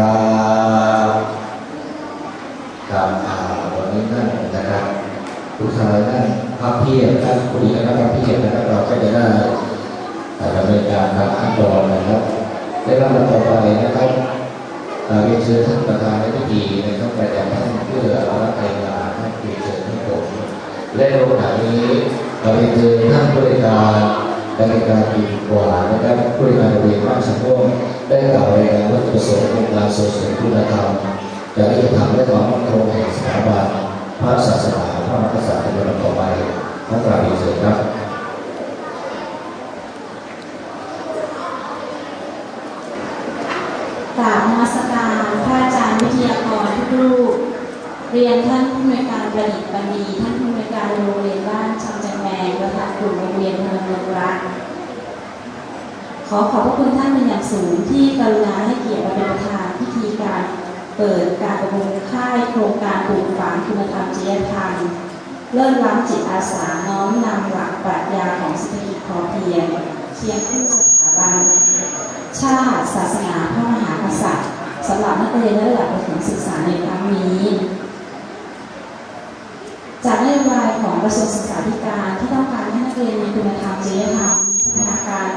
กราบกับอ่าวันนี้นั่นนะครับทุกท่านนั่นพับเพียบท่านคุยกันแล้วพับเพียบนะครับเราก็จะได้อ่ดำเนินการตามขั้นตอนนะครับและลำดับต่อไปนะครับเรียนเชิญท่านประธานในพิธีนะครับประจำท่านเพื่อรับรายงานให้เรียนเชิญทุกคนและโอกาสนี้เราเรียนเชิญท่านผู้บริการ และในการปีกว่านะครับผู้บริการโรงเรียนบ้านสังคมได้กล่าวรายงานวัตถุประสงค์ของการส่งเสริมคุณธรรมจริยธรรมและความมั่นคงแห่งสถาบันพระศาสนาพระมหากษัตริย์ในลำดับต่อไปท่านกราบเรียนเชิญครับกราบมัสการพระอาจารย์วิทยากรทุกรูป เรียนท่านผู้อำนวยการประดิษฐ์บันดีท่านผู้อำนวยการโรงเรียนบ้านชำจัง แมงประธานกลุ่มโรงเรียนพลเมืองรักขอขอบพระคุณท่านเป็นอย่างสูงที่กรุณาให้เกียรติมาเป็นประธานพิธีการเปิดการประมูลค่ายโครงการปลูกฝังคุณธรรมจริยธรรมเริ่มรับจิตอาสาน้อมนำหลักปรัชญาของเศรษฐกิจพอเพียงเคียงคู่สถาบันชาติศาสนาพระมหากษัตริย์สำหรับนักเรียนระดับประถมศึกษาในครั้งนี้ จากนโยบาย ของกระทรวงศึกษาธิการที่ต้องการให้นักเรียนมีคุณธรรมจริยธรรมมีพัฒนาการ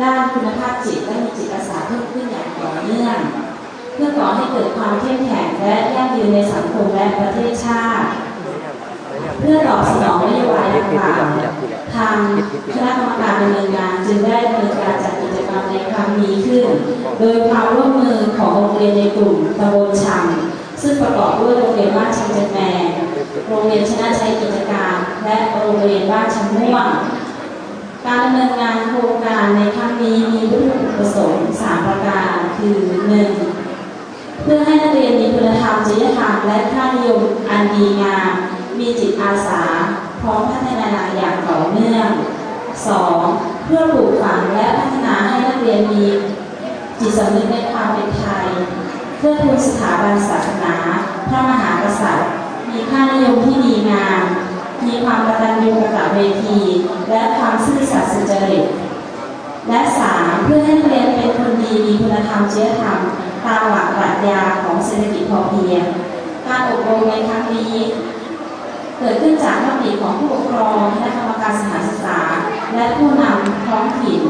ด้านคุณภาพจิตและมีจิตอาสาเพิ่มขึ้นอย่างต่อเนื่องเพื่อก่อให้เกิดความเข้มแข็งและยั่งยืนในสังคมและประเทศชาติ เพื่อตอบสนองนโยบายต่างๆทางคณะกรรมการดำเนินงานจึงได้ดำเนินการจัดกิจกรรมในครั้งนี้ขึ้น โดยความร่วมมือของโรงเรียนในกลุ่มตำบลชังซึ่งประกอบด้วยโรงเรียนบ้านชังเจนแมน โรงเรียนชนะชัยกิจการ และโรงเรียนบ้านชังม่วง การดำเนินงานโครงการในครั้งนี้มีวัตถุประสงค์สามประการคือหนึ่งเพื่อให้นักเรียนมีคุณธรรมจริยธรรมและค่านิยมอันดีงามมีจิตอาสา พร้อมพัฒนาอย่างต่อเนื่อง 2. เพื่อปลูกฝังและพัฒนาให้นักเรียนมีจิตสำนึกในความเป็นไทย เพื่อทูนสถาบันศาสนา พระมหากษัตริย์ มีค่านิยมที่ดีงาม มีความกตัญญูกตเวที และความซื่อสัตย์สุจริต และสามเพื่อให้นักเรียนเป็นคนดีมีคุณธรรมจริยธรรม ตามหลักปรัชญาของเศรษฐกิจพอเพียง การอบรมในครั้งนี้ เกิดขึ้นจากมติของผู้ปกครองคณะกรรมการสถานศึกษา และผู้นำท้องถิ่น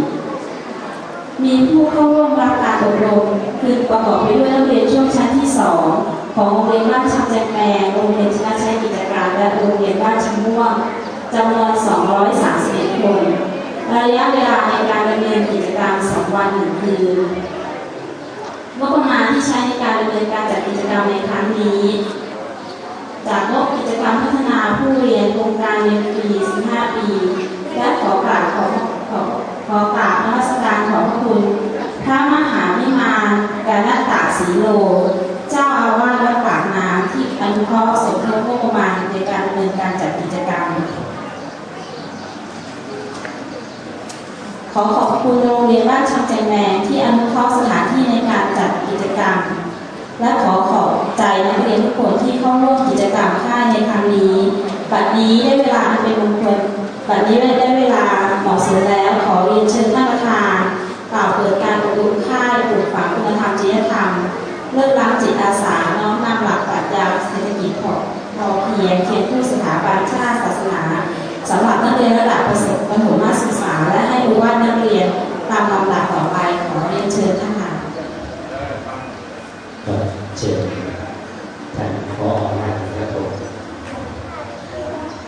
มีผู้เข้าร่วมรับการอบรมคือประกอบไปด้วยนักเรียนช่วงชั้นที่ 2 ของโรงเรียนบ้านชำแจงแมงโรงเรียน โรงเรียนบ้านชำม่วงจำนวน 231 คน ระยะเวลาในการดำเนินกิจกรรม 2 วัน1คืนงบประมาณที่ใช้ในการดำเนินการจัดกิจกรรมในครั้งนี้ จากงบกิจกรรมพัฒนาผู้เรียนโครงการเรียนฟรี15 ปี และขอกราบขอขอขอกราบนมัสการขอพระคุณพระมหาวิมานกาณตะสีโล เจ้าอาวาสวัดปากน้ำที่อนุเคราะห์สมทบงบประมาณในการดำเนินการจัดกิจกรรม ขอขอบคุณโรงเรียนบ้านชำใจแมงที่อนุเคราะห์สถานที่ในการจัดกิจกรรม และขอขอบใจนักเรียนทุกคนที่เข้าร่วมกิจกรรมค่ายในครั้งนี้บัดนี้ได้เวลาเป็นมงคลบัดนี้ได้เวลาเหมาะสมแล้วขอเรียนเชิญท่านประธานกล่าวเปิดการอบรมค่ายปลูกฝังคุณธรรมจริยธรรมเลิกล้างจิตอาสาน้อมนำหลักปรัชญาเศรษฐกิจพอพอเพียงเคียงคู่สถาบันชาติศาสนาสำหรับนักเรียนระดับประถมประถมศึกษา และให้รู้ว่านักเรียนตามลำดับต่อไปขอเรียนเชิญท่านค่ะเชิญท่านพอนะครับผม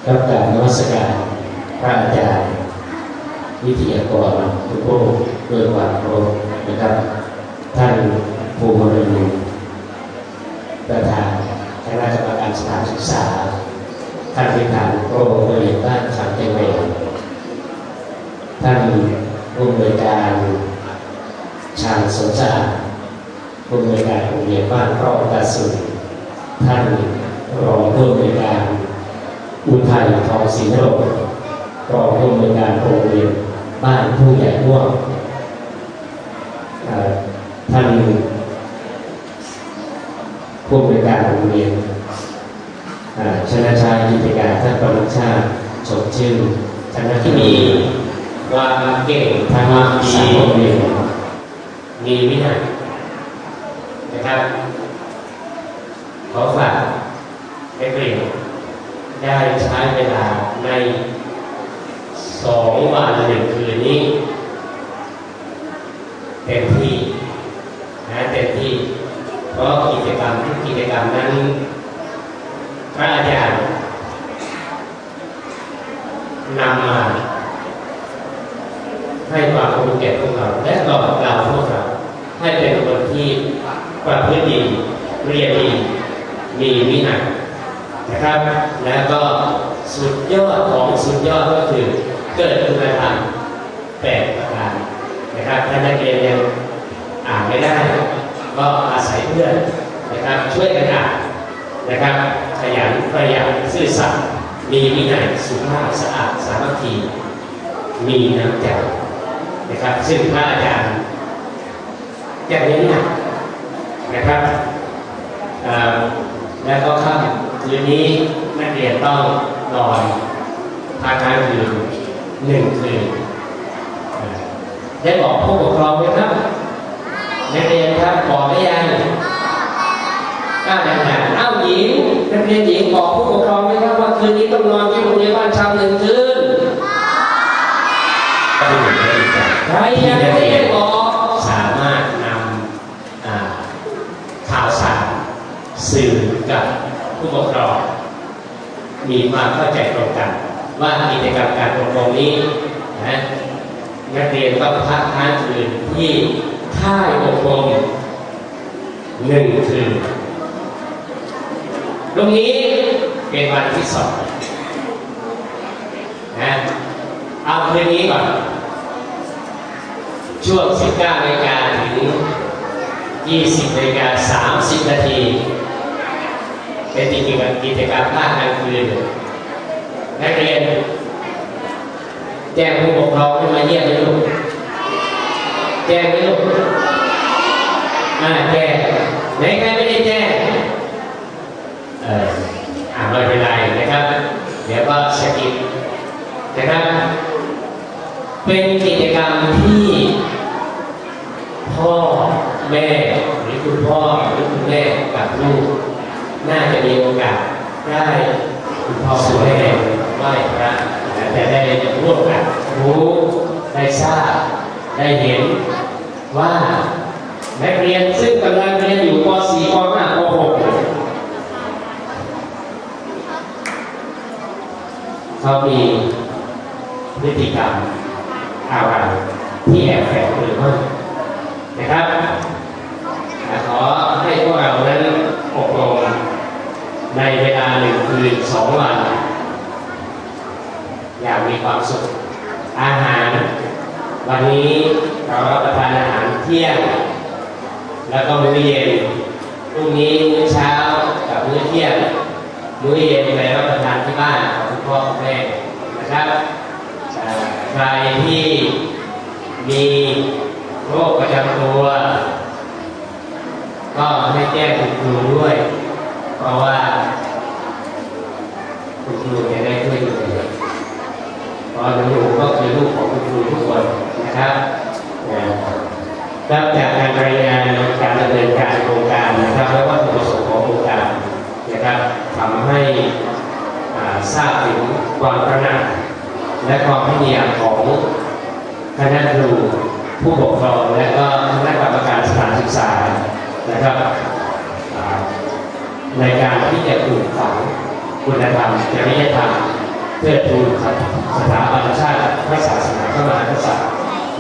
รับการนวัสการพระอาจารย์ วิทยากรทุกผู้ด้วยความเคารพนะครับ ท่านภูมิรยุประธานคณะกรรมการสถานศึกษาท่านพิธานโปรโรงเรียนบ้านสังเกตเวรท่านผู้อำนวยการชาญ สมศาสตร์ผู้อำนวยการโรงเรียนบ้านครอบตาสุนท่านรองผู้อำนวยการอุทัยทองศรีนรงค์รองผู้อำนวยการโรงเรียนบ้านผู้ใหญ่ม่วงเอ่อท่านผู้อำนวยการโรงเรียนเอ่อชนะชัยกิจการท่านปริชาติชมชื่อท่านนักที่มีความเก่งทางสามโรงเรียน มีวินัยนะครับ ขอฝากให้เปลี่ยนได้ใช้เวลาในสองวันหนึ่งคืนนี้เต็มที่นะเต็มที่ เพราะกิจกรรมทุกกิจกรรมนั้น พระอาจารย์นำมาให้ความรู้แก่พวกเราและหล่อเราพวกเรา ให้เป็นคนที่ประพฤติดีเรียนดีมีวินัยนะครับ แล้วก็สุดยอดของสุดยอดก็คือเกิดคุณธรรมแปดประการนะครับถ้านักเรียนยังอ่านไม่ได้ ก็อาศัยเพื่อนนะครับช่วยกันอ่านนะครับขยันประหยัดซื่อสัตย์มีวินัยสุภาพสะอาดสามัคคีมีน้ำใจนะครับซึ่งพระอาจารย์ จะเน้นหนักนะครับเอ่อแล้วก็ค่ำคืนนี้นักเรียนต้องนอนพักค้างคืนหนึ่งคืนเอ่อได้บอกผู้ปกครองไหมครับนักเรียนครับบอกได้ยังก้าวดังๆเอ้าหญิงนักเรียนหญิงบอกผู้ปกครองไหมครับว่าคืนนี้ต้องนอนที่โรงเรียนบ้านชาวหนึ่งคืนใครยังไม่ได้บอกสามารถนำอ่าข่าวสารสื่อกับผู้ปกครอง มีความเข้าใจตรงกัน ว่ากิจกรรมการอบรมนี้นะนักเรียนต้องพักค้างคืนที่ค่ายอบรมหนึ่งคืนตรงนี้เป็นวันที่สองนะเอาคืนนี้ก่อนช่วง 19นาฬิกาถึง 20นาฬิกา30 นาที เป็นกิจกรรมกิจกรรมภาคกลางคืนนักเรียนแจ้งผู้ปกครองให้มาเยี่ยมไหมลูกแจ้งไหมลูกอ่าแจ้งไหนใครไม่ได้แจ้งเอออ่าไม่เป็นไรนะครับ เดี๋ยวก็สกิปนะครับ เป็นกิจกรรมที่พ่อแม่หรือคุณพ่อหรือคุณแม่กับลูก น่าจะมีโอกาสได้คุณพ่อคุณแม่ไหว้พระแต่ได้ร่วมกันรู้ได้ทราบได้เห็นว่านักเรียนซึ่งกำลังเรียนอยู่ป .4 ป .5 ป .6 เขามีพฤติกรรมอะไรที่แอบแฝงหรือไม่นะครับขอให้พวกเรานั้น ในเวลาหนึ่งคืนสองวัน อย่างมีความสุข อาหาร วันนี้เรารับประทานอาหารเที่ยง แล้วก็มื้อเย็นพรุ่งนี้มื้อเช้ากับมื้อเที่ยงมื้อเย็นไปรับประทานที่บ้านของคุณพ่อคุณแม่นะครับใครที่มีโรคประจำตัว ก็ให้แจ้งคุณครูด้วย เพราะว่า คุณครูได้ช่วยดูแลเพราะหนูก็คือลูกของคุณครูทุกคนนะครับรับจากการรายงานการดำเนินการโครงการนะครับและวัตถุประสงค์ของโครงการนะครับทำให้ทราบถึงความตระหนักและความพยายามของคณะครูผู้ปกครองและก็คณะกรรมการสถานศึกษานะครับอ่าในการที่จะปลูกฝัง คุณธรรมจริยธรรมเพื่อทูลสถาบันชาติพระศาสนาพระมหากษัตริย์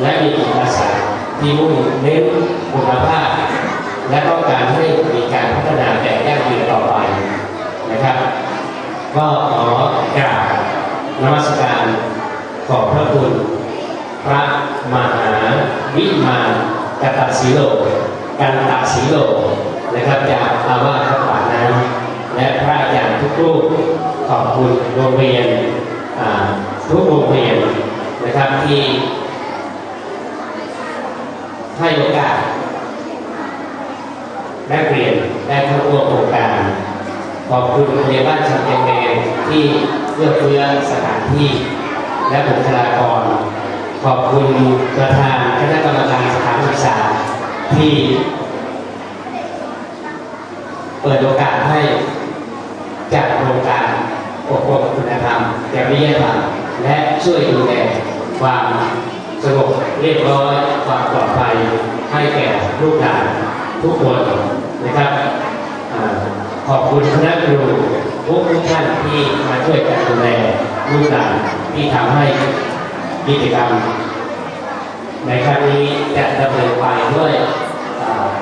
และมีจิตอาสาที่มุ่งเน้นคุณภาพ และต้องการให้มีการพัฒนาแบบยั่งยืนต่อไปนะครับ ก็ขอกราบนมัสการขอบพระคุณ พระมหาวิมานกตศิโลกันตศิโลนะครับจากอาวาสพระปานั้น และพระอาจารย์ทุกรูปขอบคุณโรงเรียนทุกโรงเรียนนะครับที่ให้โอกาสนักเรียนได้เข้าร่วมโครงการขอบคุณโรงเรียนบ้านชันเตียงแงที่เอื้อเฟื้อสถานที่ และบุคลากร ขอบคุณประธานคณะกรรมการสถานศึกษาที่ เปิดโอกาสให้ จัดโครงการอบรมคุณธรรมจริยธรรมและช่วยดูแลความสงบเรียบร้อยความปลอดภัยให้แก่ลูกหลานทุกคนนะครับขอบคุณคณะครูทุกทุกท่านที่มาช่วยกันดูแลลูกหลานที่ทำให้กิจกรรม ในครั้งนี้จะดำเนินไปด้วย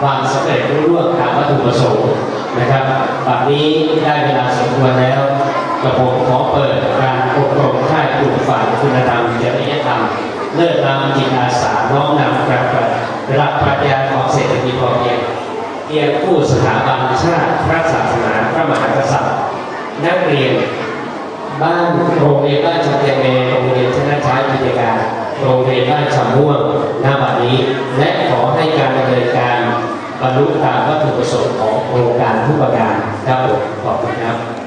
ความสำเร็จรุ่งรืองตามวัตถุประสงค์นะครับบัดนี้ได้เวลาสมควรแล้วกระผมขอเปิดการอบรมค่ายปลูกฝังคุณธรรมจริยธรรมเลิศนำจิตอาสาน้อมนำกลับหลักปรัชญาของเศรษฐกิจพอเพียงเพียงผู้สถาบันชาติพระศาสนาพระมหากษัตริย์นักเรียน บ้านโรงเรียนบ้านชำเทียงเมโรงเรียนชนะช้ายพิจการโรงเรียนบ้านชำม่วงหน้าบัดนี้ และขอให้การดำเนินการ บรรลุตามวัตถุประสงค์ของโครงการทุกประการครับผมขอบคุณครับ